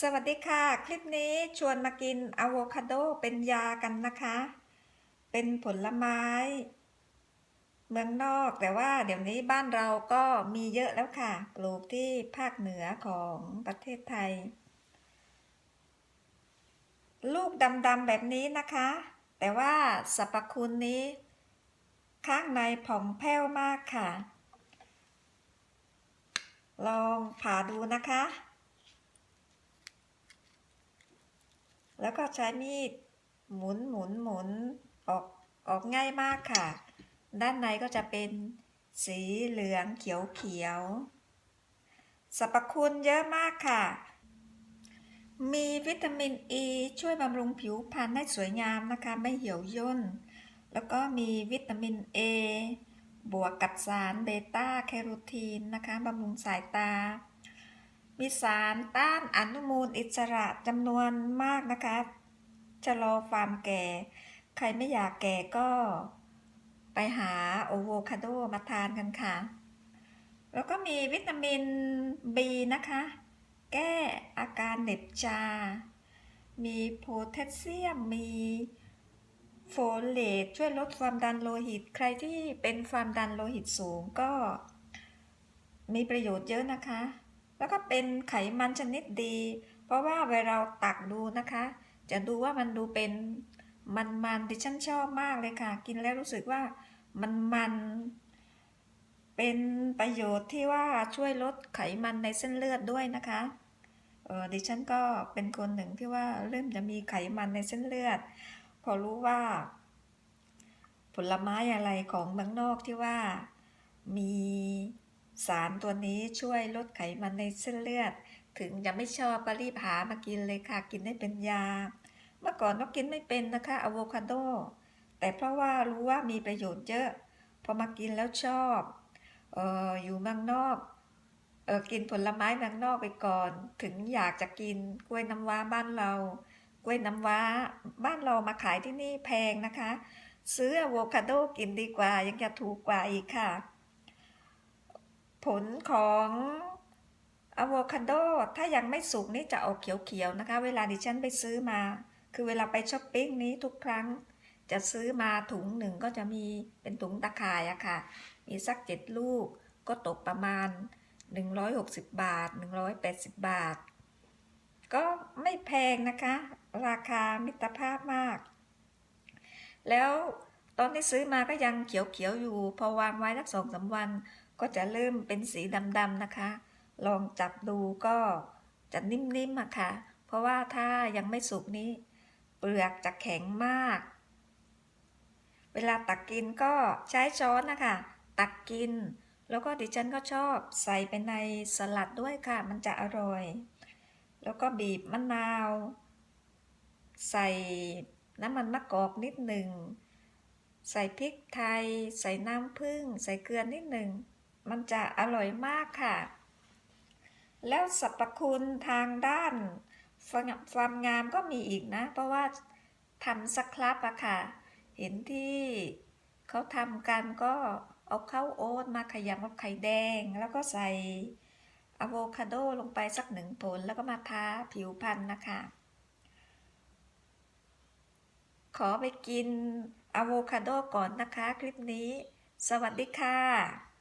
สวัสดีค่ะ คลิปนี้ชวนมากินอะโวคาโดเป็นยากันนะคะ เป็นผลไม้ เมืองนอกแต่ว่าเดี๋ยวนี้บ้านเราก็มีเยอะแล้วค่ะ ปลูกที่ภาคเหนือของประเทศไทย ลูกดำๆแบบนี้นะคะ แต่ว่าสรรพคุณนี้ ข้างในผ่องแผ้วมากค่ะ ลองผ่าดูนะคะ แล้วก็ใช้มีดหมุนหมุนหมุนออกออกง่ายมากค่ะ ด้านในก็จะเป็นสีเหลืองเขียวเขียวสรรพคุณเยอะมากค่ะ มีวิตามินอ e ีช่วยบำรุงผิวพรรณให้สวยงามนะคะ ไม่เหี่ยวย่น แล้วก็มีวิตามิน A บวกกับสารเบต้าแคโรทีนนะคะบำรุงสายตา มีสารต้านอนุมูลอิสระจำนวนมากนะคะชะลอความแก่ ใครไม่อยากแก่ก็ไปหาโอโวคาโดมาทานกันค่ะ แล้วก็มีวิตามิน B นะคะ แก้อาการเหน็บชา มีโพแทสเซียม มีโฟเลตช่วยลดความดันโลหิต ใครที่เป็นความดันโลหิตสูงก็มีประโยชน์เยอะนะคะ แล้วก็เป็นไขมันชนิดดี เพราะว่าเวลาเราตักดูนะคะ จะดูว่ามันดูเป็นมันมันดิฉันชอบมากเลยค่ะ กินแล้วรู้สึกว่ามันมันเป็นประโยชน์ที่ว่าช่วยลดไขมันในเส้นเลือดด้วยนะคะเออดิฉันก็เป็นคนหนึ่งที่ว่าเริ่มจะมีไขมันในเส้นเลือด พอรู้ว่า ผลไม้อะไรของเมืองนอกที่ว่ามี สารตัวนี้ช่วยลดไขมันในเส้นเลือด ถึงจะไม่ชอบก็รีบหามากินเลยค่ะ กินได้เป็นยา เมื่อก่อนก็กินไม่เป็นนะคะอะโวคาโด แต่เพราะว่ารู้ว่ามีประโยชน์เยอะ พอมากินแล้วชอบเอออยู่เมืองนอกเออกินผลไม้เมืองนอกไปก่อน ถึงอยากจะกินกล้วยน้ำว้าบ้านเรา กล้วยน้ำว้าบ้านเรามาขายที่นี่แพงนะคะ ซื้ออะโวคาโดกินดีกว่ายังจะถูกกว่าอีกค่ะ ผลของอะโวคาโดถ้ายังไม่สุกนี่จะออกเขียวๆนะคะ เวลาดิฉันไปซื้อมา คือเวลาไปช้อปปิ้งนี้ทุกครั้ง จะซื้อมาถุงหนึ่งก็จะมีเป็นถุงตะข่ายอะค่ะ มีสักเจ็ดลูกก็ตกประมาณ 160 บาท 180 บาท ก็ไม่แพงนะคะ ราคามิตรภาพมาก แล้วตอนที่ซื้อมาก็ยังเขียวๆอยู่ พอวางไว้สักสองสาวัน ก็จะเริ่มเป็นสีดำๆนะคะ ลองจับดูก็จะนิ่มๆอะค่ะ เพราะว่าถ้ายังไม่สุกนี้ เปลือกจะแข็งมาก เวลาตักกินก็ใช้ช้อนนะคะ ตักกิน แล้วก็ดิฉันก็ชอบใส่ไปในสลัดด้วยค่ะ มันจะอร่อย แล้วก็บีบมะนาว ใส่น้ำมันมะกอกนิดหนึ่งใส่พริกไทย ใส่น้ำผึ้ง ใส่เกลือนิดหนึ่ง มันจะอร่อยมากค่ะ แล้วสรรพคุณทางด้านความงามก็มีอีกนะ เพราะว่าทำสครับอะค่ะ เห็นที่เขาทำกันก็เอาข้าวโอ๊ตมาขยำกับไข่แดง แล้วก็ใส่อะโวคาโดลงไปสักหนึ่งผลแล้วก็มาทาผิวพรรณนะคะ ขอไปกินอะโวคาโดก่อนนะคะ คลิปนี้ สวัสดีค่ะ